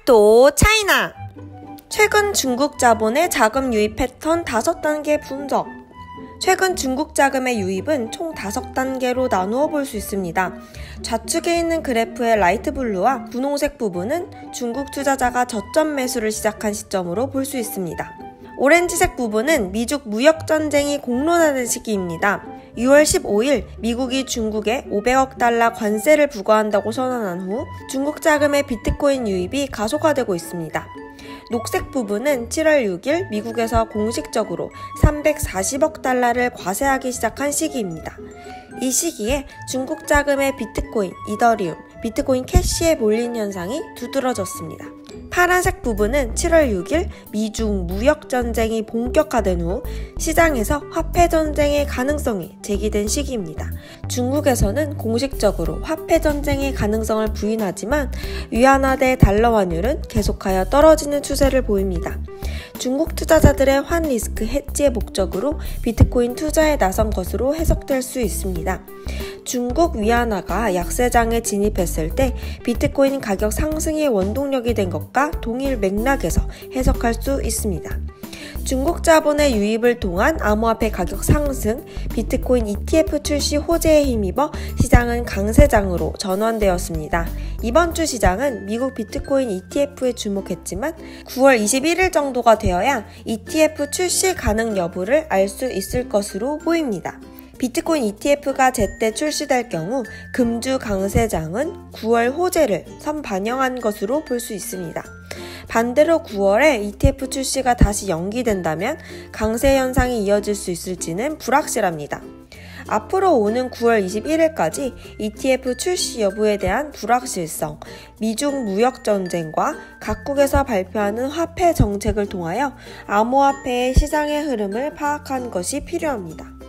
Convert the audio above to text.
크립토 차이나 최근 중국 자본의 자금 유입 패턴 5단계 분석 최근 중국 자금의 유입은 총 5단계로 나누어 볼 수 있습니다. 좌측에 있는 그래프의 라이트 블루와 분홍색 부분은 중국 투자자가 저점 매수를 시작한 시점으로 볼 수 있습니다. 오렌지색 부분은 미중 무역전쟁이 공론화된 시기입니다. 6월 15일 미국이 중국에 500억 달러 관세를 부과한다고 선언한 후 중국 자금의 비트코인 유입이 가속화되고 있습니다. 녹색 부분은 7월 6일 미국에서 공식적으로 340억 달러를 과세하기 시작한 시기입니다. 이 시기에 중국 자금의 비트코인, 이더리움, 비트코인 캐시에 몰린 현상이 두드러졌습니다. 파란색 부분은 7월 6일 미중 무역 전쟁이 본격화된 후 시장에서 화폐 전쟁의 가능성이 제기된 시기입니다. 중국에서는 공식적으로 화폐 전쟁의 가능성을 부인하지만 위안화 대 달러 환율은 계속하여 떨어지는 추세를 보입니다. 중국 투자자들의 환 리스크 해지의 목적으로 비트코인 투자에 나선 것으로 해석될 수 있습니다. 중국 위안화가 약세장에 진입했을 때 비트코인 가격 상승의 원동력이 된 것과 동일 맥락에서 해석할 수 있습니다. 중국 자본의 유입을 통한 암호화폐 가격 상승, 비트코인 ETF 출시 호재에 힘입어 시장은 강세장으로 전환되었습니다. 이번 주 시장은 미국 비트코인 ETF에 주목했지만 9월 21일 정도가 되어야 ETF 출시 가능 여부를 알 수 있을 것으로 보입니다. 비트코인 ETF가 제때 출시될 경우 금주 강세장은 9월 호재를 선반영한 것으로 볼 수 있습니다. 반대로 9월에 ETF 출시가 다시 연기된다면 강세 현상이 이어질 수 있을지는 불확실합니다. 앞으로 오는 9월 21일까지 ETF 출시 여부에 대한 불확실성, 미중 무역 전쟁과 각국에서 발표하는 화폐 정책을 통하여 암호화폐의 시장의 흐름을 파악하는 것이 필요합니다.